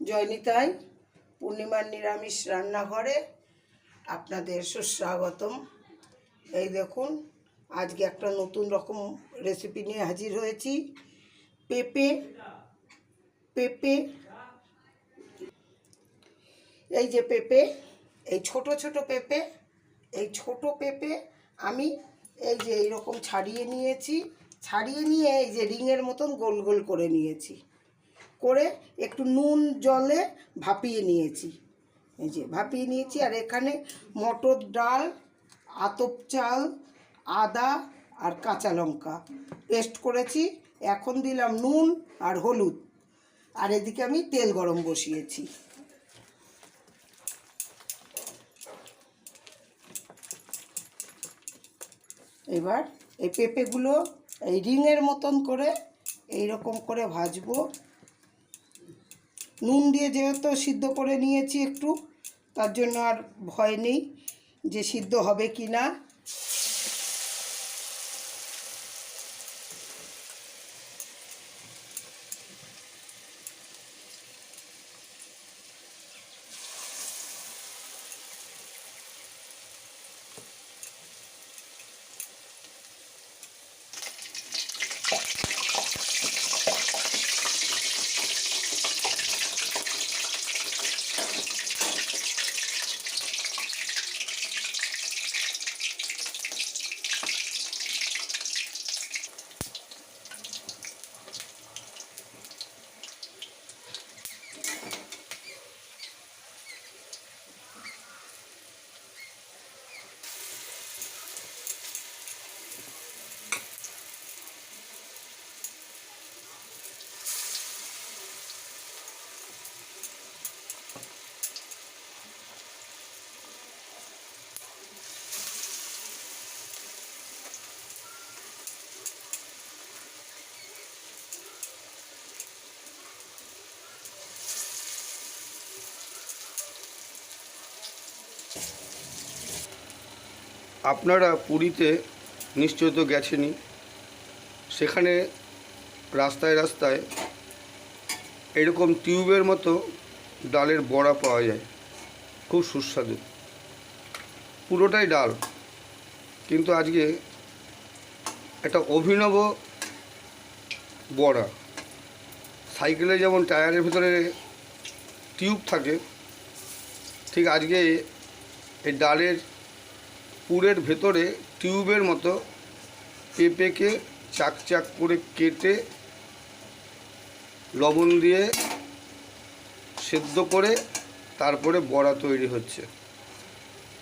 জয়নিতাই, পূর্ণিমার নিরামিষ রান্নাঘরে আপনাদের সুস্বাগতম। এই দেখুন, আজকে একটা নতুন রকম রেসিপি নিয়ে হাজির হয়েছি। পেঁপে পেঁপে, এই যে পেঁপে, এই ছোট ছোট পেঁপে, এই ছোট পেঁপে আমি এই যে এইরকম ছাড়িয়ে নিয়েছি, ছাড়িয়ে নিয়ে এই যে রিংয়ের মতন গোল গোল করে নিয়েছি। করে একটু নুন জলে ভাপিয়ে নিয়েছি। এই যে ভাপিয়ে নিয়েছি আর এখানে মটর ডাল, আতপ চাল, আদা আর কাঁচা লঙ্কা। পেস্ট করেছি, এখন দিলাম নুন আর হলুদ। আর এদিকে আমি তেল গরম বসিয়েছি। এবার এই পেঁপেগুলো এই রিংয়ের মতন করে এই রকম করে ভাজবো। নুন দিয়ে যেহেতু সিদ্ধ করে নিয়েছি একটু, তার জন্য আর ভয় নেই যে সিদ্ধ হবে কি না। আপনারা পুরীতে নিশ্চয় তো গেছেনই। সেখানে রাস্তায় রাস্তায় এরকম টিউবের মতো ডালের বড়া পাওয়া যায়। খুব সুস্বাদু। পুরোটাই ডাল। কিন্তু আজকে একটা অভিনব বড়া। সাইকেলে যেমন টায়ারের ভিতরে টিউব থাকে, ঠিক আজকে এই ডালের পুরের ভেতরে টিউবের মতো পেঁপেকে চাক চাক করে কেটে লবণ দিয়ে সেদ্ধ করে তারপরে বড়া তৈরি হচ্ছে।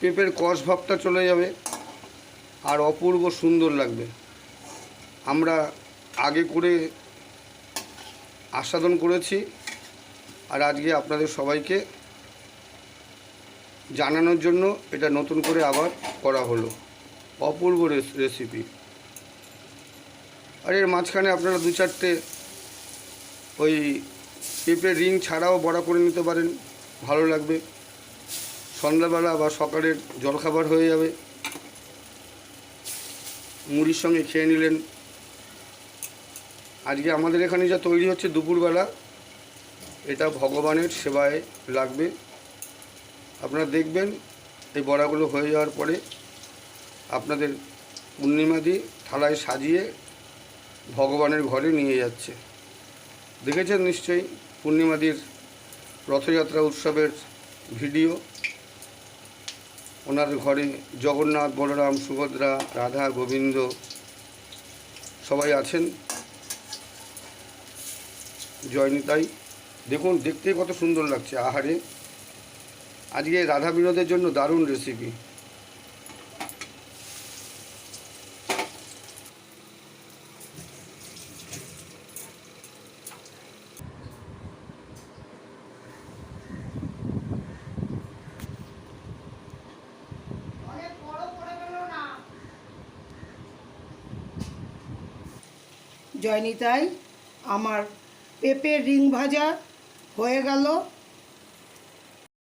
পেঁপের কষ ভাবটা চলে যাবে আর অপূর্ব সুন্দর লাগবে। আমরা আগে করে আস্বাদন করেছি। আর আজকে আপনাদের সবাইকে জানানোর জন্য এটা নতুন করে আবার করা হলো। অপূর্ব রেস- রেসিপি আর এর মাঝখানে আপনারা দু চারটে ওই পেঁপের রিং ছাড়াও বড়া করে নিতে পারেন, ভালো লাগবে। সন্ধ্যাবেলা বা সকালের জলখাবার হয়ে যাবে। মুড়ির সঙ্গে খেয়ে নিলেন। আজকে আমাদের এখানে যা তৈরি হচ্ছে দুপুরবেলা, এটা ভগবানের সেবায় লাগবে। আপনারা দেখবেন, এই বড়াগুলো হয়ে যাওয়ার পরে আপনাদের পূর্ণিমাদি থালায় সাজিয়ে ভগবানের ঘরে নিয়ে যাচ্ছে। দেখেছেন নিশ্চয়ই? পূর্ণিমাদির রথযাত্রা উৎসবের ভিডিও। ওনার ঘরে জগন্নাথ, বলরাম, সুভদ্রা, রাধা, গোবিন্দ সবাই আছেন। জয়নিতাই, দেখুন, দেখতে কত সুন্দর লাগছে। আহারে আজকে রাধা বিনোদের জন্য দারুণ রেসিপি জয়নিতাই আমার পেঁপের রিং ভাজা হয়ে গেল।